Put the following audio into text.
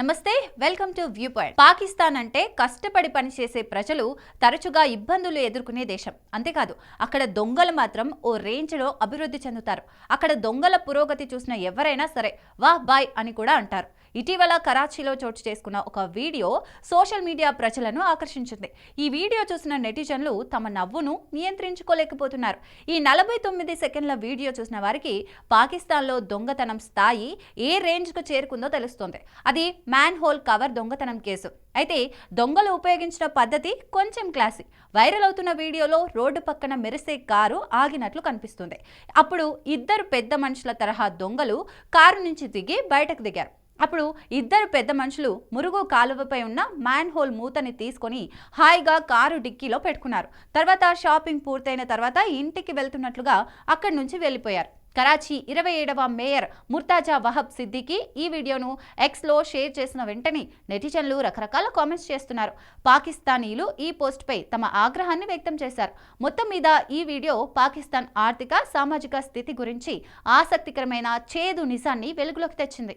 నమస్తే welcome to view point Pakistan అంటే కష్టపడి పనిచేసే ప్రజలు తరచుగా ఇబ్బందులు ఎదుర్కొనే దేశం. అంతేకాదు అక్కడ దొంగలు మాత్రం ఓ రేంజ్లో అభివృద్ధి చెందుతారు. అక్కడ దొంగల పురోగతి చూసిన ఎవరైనా సరే వాహ్ బాయ్ అని కూడా అంటారు. ఇటీవల కరాచీలో చోటు చేసుకున్న ఒక వీడియో సోషల్ మీడియా ప్రజలను ఆకర్షించింది. ఈ వీడియో చూసిన నెటిజన్లు తమ నవ్వును నియంత్రించుకోలేకపోతున్నారు. ఈ నలభై తొమ్మిది సెకండ్ల వీడియో చూసిన వారికి పాకిస్తాన్లో దొంగతనం స్థాయి ఏ రేంజ్కు చేరుకుందో తెలుస్తోంది. అది మ్యాన్ హోల్ కవర్ దొంగతనం కేసు. అయితే దొంగలు ఉపయోగించిన పద్ధతి కొంచెం క్లాసీ. వైరల్ అవుతున్న వీడియోలో రోడ్డు పక్కన మెరిసే కారు ఆగినట్లు కనిపిస్తుంది. అప్పుడు ఇద్దరు పెద్ద మనుషుల తరహా దొంగలు కారు నుంచి దిగి బయటకు దిగారు. అప్పుడు ఇద్దరు పెద్ద మనుషులు మురుగు కాలువపై ఉన్న మ్యాన్ హోల్ మూతని తీసుకొని హాయిగా కారు డిక్కీలో పెట్టుకున్నారు. తర్వాత షాపింగ్ పూర్తయిన తర్వాత ఇంటికి వెళ్తున్నట్లుగా అక్కడి నుంచి వెళ్ళిపోయారు. కరాచీ ఇరవై ఏడవ మేయర్ ముర్తాజా వహబ్ సిద్దికి ఈ వీడియోను ఎక్స్లో షేర్ చేసిన వెంటనే నెటిజన్లు రకరకాల కామెంట్స్ చేస్తున్నారు. పాకిస్తానీలు ఈ పోస్ట్పై తమ ఆగ్రహాన్ని వ్యక్తం చేశారు. మొత్తం మీద ఈ వీడియో పాకిస్తాన్ ఆర్థిక సామాజిక స్థితి గురించి ఆసక్తికరమైన చేదు నిజాన్ని వెలుగులోకి తెచ్చింది.